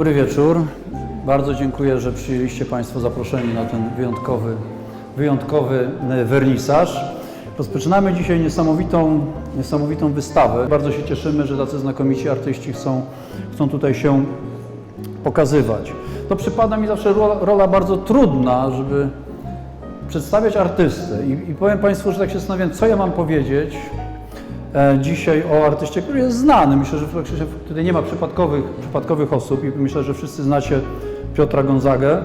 Dobry wieczór. Bardzo dziękuję, że przyjęliście Państwo zaproszeni na ten wyjątkowy, wyjątkowy e, wernisaż. Rozpoczynamy dzisiaj niesamowitą, niesamowitą wystawę. Bardzo się cieszymy, że tacy znakomici artyści chcą, chcą tutaj się pokazywać. To przypada mi zawsze rola, rola bardzo trudna, żeby przedstawiać artystę. I, I powiem Państwu, że tak się zastanawiam, co ja mam powiedzieć dzisiaj o artyście, który jest znany. Myślę, że tutaj nie ma przypadkowych, przypadkowych osób i myślę, że wszyscy znacie Piotra Gonzagę.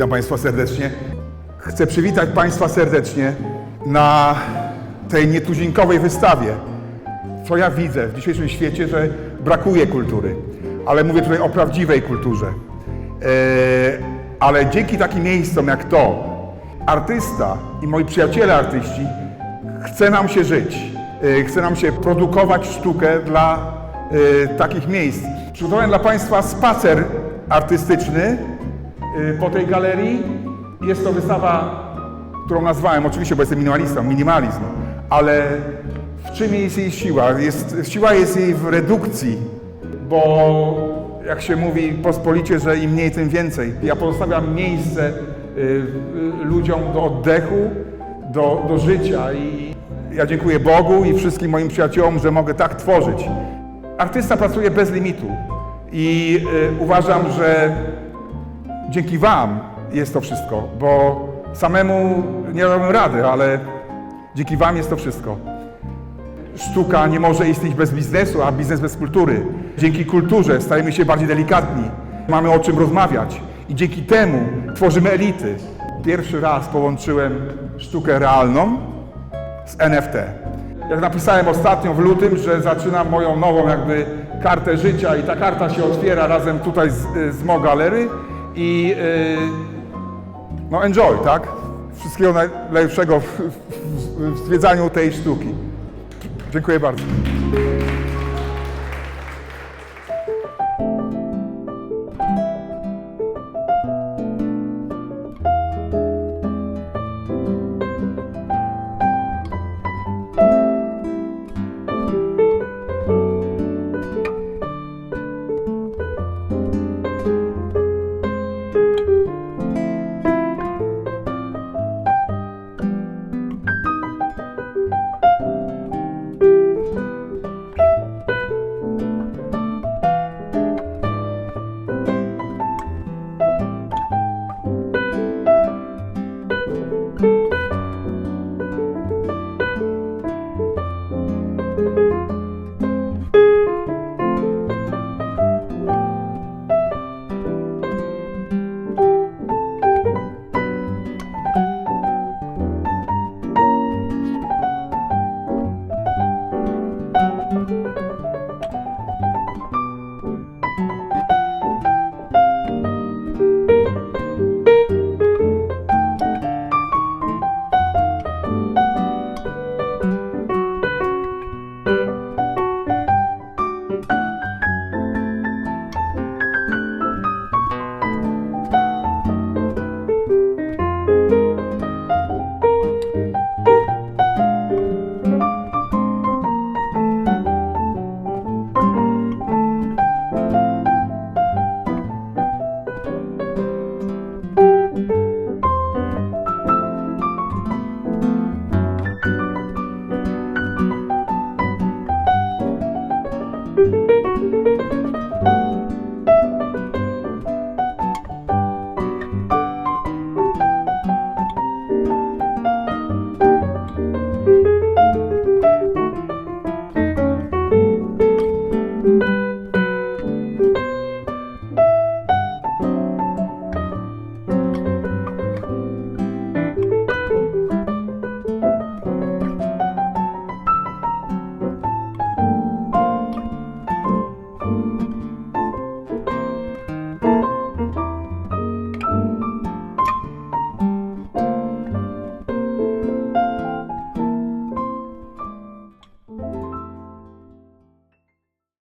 Witam Państwa serdecznie. Chcę przywitać Państwa serdecznie na tej nietuzinkowej wystawie. Co ja widzę w dzisiejszym świecie, że brakuje kultury, ale mówię tutaj o prawdziwej kulturze. Eee, ale dzięki takim miejscom jak to, artysta i moi przyjaciele artyści, chce nam się żyć, e, chce nam się produkować sztukę dla e, takich miejsc. Przygotowałem dla Państwa spacer artystyczny po tej galerii. Jest to wystawa, którą nazwałem, oczywiście, bo jestem minimalistą, minimalizm, ale w czym jest jej siła? Jest, siła jest jej w redukcji, bo jak się mówi pospolicie, że im mniej, tym więcej. Ja pozostawiam miejsce y, y, ludziom do oddechu, do, do życia i ja dziękuję Bogu i wszystkim moim przyjaciołom, że mogę tak tworzyć. Artysta pracuje bez limitu i y, uważam, że dzięki Wam jest to wszystko, bo samemu nie dałbym rady, ale dzięki Wam jest to wszystko. Sztuka nie może istnieć bez biznesu, a biznes bez kultury. Dzięki kulturze stajemy się bardziej delikatni, mamy o czym rozmawiać i dzięki temu tworzymy elity. Pierwszy raz połączyłem sztukę realną z NFT. Jak napisałem ostatnio w lutym, że zaczynam moją nową jakby kartę życia i ta karta się otwiera razem tutaj z, z Mo Galery i yy, no enjoy, tak? Wszystkiego najlepszego w, w, w zwiedzaniu tej sztuki. Dziękuję bardzo.